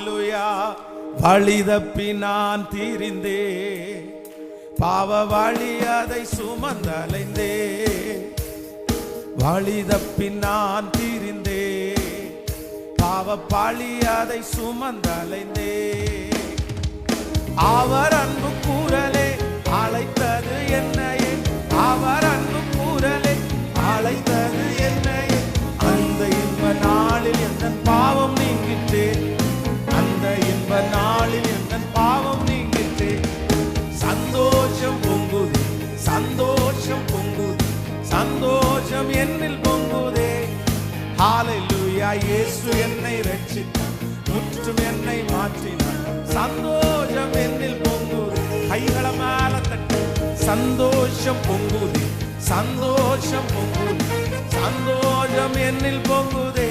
ஹalleluya வழி தப்பி நான் தீரிந்தே பாவ வழி அதை சுமந்தலைந்தே வழி தப்பி நான் தீரிந்தே பாவ பழி அதை சுமந்தலைந்தே அவர் அன்பு கூ நாளில் பாவம் நீங்கிட்டே. சந்தோஷம் பொங்குது சந்தோஷம் பொங்குது சந்தோஷம் என்னில் பொங்குதே. ஹalleluya இயேசு என்னை ரட்சித்தார் முற்றும் என்னை மாற்றினார். சந்தோஷம் என்னில் பொங்குது. கைகளை மேல தட்டு சந்தோஷம் பொங்குது சந்தோஷம் பொங்குது சந்தோஷம் என்னில் பொங்குதே.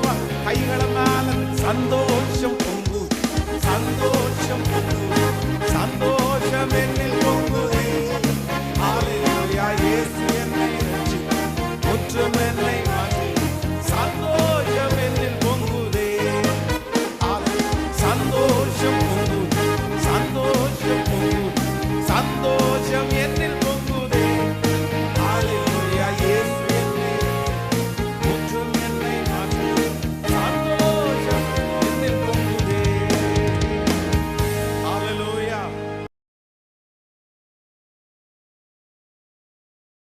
கைகள மேல சந்தோஷம் பொங்கு சந்தோஷம் பொங்கு சந்தோஷம் என்னில் பொங்குதே ஹalleluya இயேசு என்னை ரட்சித்தார். என்னை சந்தோஷம் என்னில் பொங்குதே சந்தோஷம் சந்தோஷம் சந்தோஷம்